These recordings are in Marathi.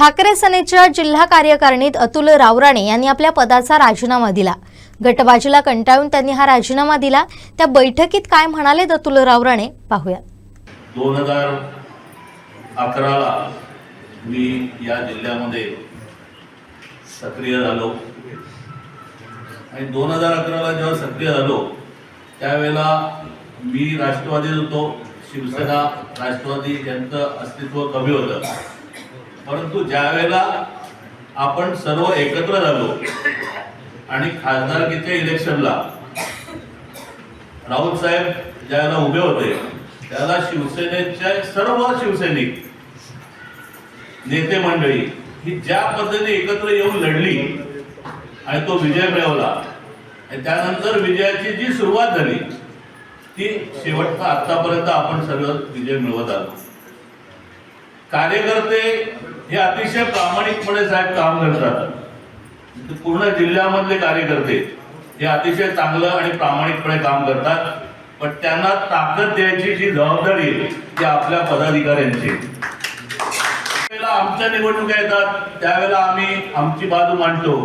ठाकरे सेनेच्या जिल्हा कार्यकारिणीत अतुल रावराणे यांनी आपल्या पदाचा राजीनामा दिला. गटबाजीला कंटाळून त्यांनी हा राजीनामा दिला. त्या बैठकीत काय म्हणाले अतुल रावराणे? पाहूया. दोन हजार अकराला मी या जिल्ह्यामध्ये सक्रिय झालो. आणि दोन हजार अकराला जेव्हा सक्रिय झालो त्यावेळेला मी राष्ट्रवादीत होतो. शिवसेना राष्ट्रवादी यांचं अस्तित्व कमी होतं. परंतु ज्या वेळेला आपण सर्व एकत्र झालो आणि खासदारकीच्या इलेक्शनला राऊत साहेब ज्यावेळेला उभे होते त्याला शिवसेनेच्या सर्व शिवसैनिक नेते मंडळी ही ज्या पद्धतीने एकत्र येऊन लढली आणि तो विजय मिळवला. आणि त्यानंतर विजयाची जी सुरुवात झाली ती शेवटचा आतापर्यंत आपण सर्व विजय मिळवत आलो. कार्यकर्ते हे अतिशय प्रामाणिकपणे साहेब काम करतात. पूर्ण जिल्ह्यामधले कार्यकर्ते हे अतिशय चांगलं आणि प्रामाणिकपणे काम करतात. पण त्यांना ताकद द्यायची जी जबाबदारी ती आपल्या पदाधिकाऱ्यांची आहे. आमच्या निवडणुका येतात त्यावेळेला आम्ही आमची बाजू मांडतो.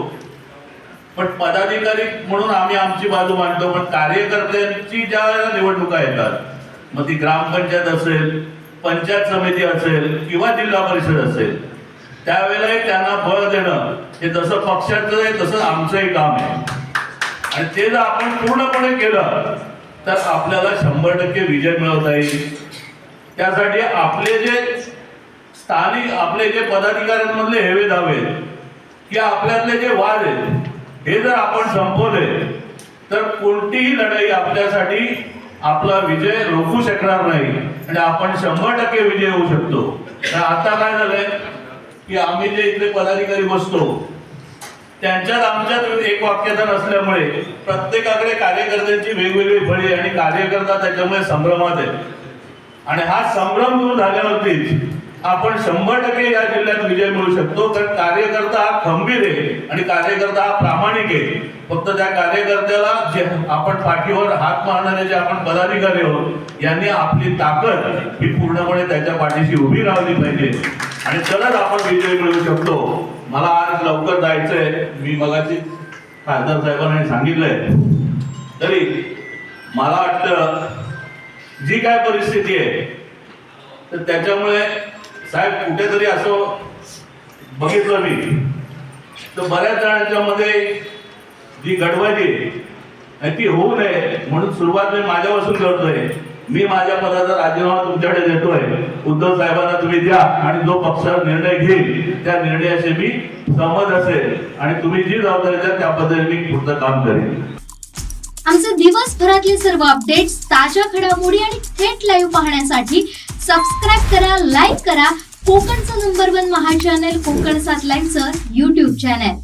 पण पदाधिकारी म्हणून आम्ही आमची बाजू मांडतो पण कार्यकर्त्यांची ज्या वेळेला निवडणुका येतात मग ती ग्रामपंचायत असेल पंचायत समिती असेल किंवा जिल्हा परिषद असेल त्यावेळेलाही त्यांना बळ देणं हे जसं पक्षाचं आहे तसं आमचंही काम आहे. आणि ते जर आपण पूर्णपणे केलं तर आपल्याला शंभर टक्के विजय मिळवता येईल. त्यासाठी आपले जे स्थानिक आपले जे पदाधिकाऱ्यांमधले हेवे धावे की आपल्यातले जे वाद आहेत हे जर आपण संपवले तर कोणतीही लढाई आपल्यासाठी आपला विजय रोखू शकणार नाही. आणि आपण शंभर टक्के विजय होऊ शकतो. तर आता काय झालंय? की आम्ही जे इथले पदाधिकारी बसतो त्यांच्यात आमच्यात एक वाक्यता नसल्यामुळे प्रत्येकाकडे कार्यकर्त्यांची वेगवेगळी फळी आणि कार्यकर्ता त्याच्यामुळे संभ्रमात आहे. आणि हा संभ्रम दूर झाल्यावरतीच आपण शंभर टक्के या जिल्ह्यात विजय मिळू शकतो. कारण कार्यकर्ता हा खंबीर आहे आणि कार्यकर्ता हा प्रामाणिक आहे. फक्त त्या कार्यकर्त्याला जे आपण पाठीवर हात मारणारे जे आपण पदाधिकारी आहोत यांनी आपली ताकद ही पूर्णपणे त्याच्या पाठीशी उभी राहिली पाहिजे. आणि तरच आपण विजय मिळवू शकतो. मला आज लवकर जायचंय. मी मगाची खासदार साहेबांनी सांगितलंय. तरी मला वाटतं जी काय परिस्थिती आहे तर त्याच्यामुळे साहेब कुठेतरी असं बघितलं मी. तर बऱ्याच जणांच्या मध्ये जी गडबडी आहे आणि ती होऊ नये म्हणून सुरुवात मी माझ्यापासून करतोय. मी माझ्या पदाचा राजीनामा तुमच्याकडे देतोय. उद्धव साहेबांना तुम्ही द्या आणि जो पक्षाचा निर्णय घेईल त्या निर्णयाशी मी सहमत असेल. आणि तुम्ही जी जबाबदारी द्या त्या पद्धतीने मी पुढचं काम करेन. आमचे दिवसभरातले सर्व अपडेट्स ताज्या घडामोडी आणि थेट लाईव्ह पाहण्यासाठी सबस्क्राईब करा लाईक करा. कोकणचं number one Maha channel Konkan सात लाईव्हचं युट्यूब चॅनल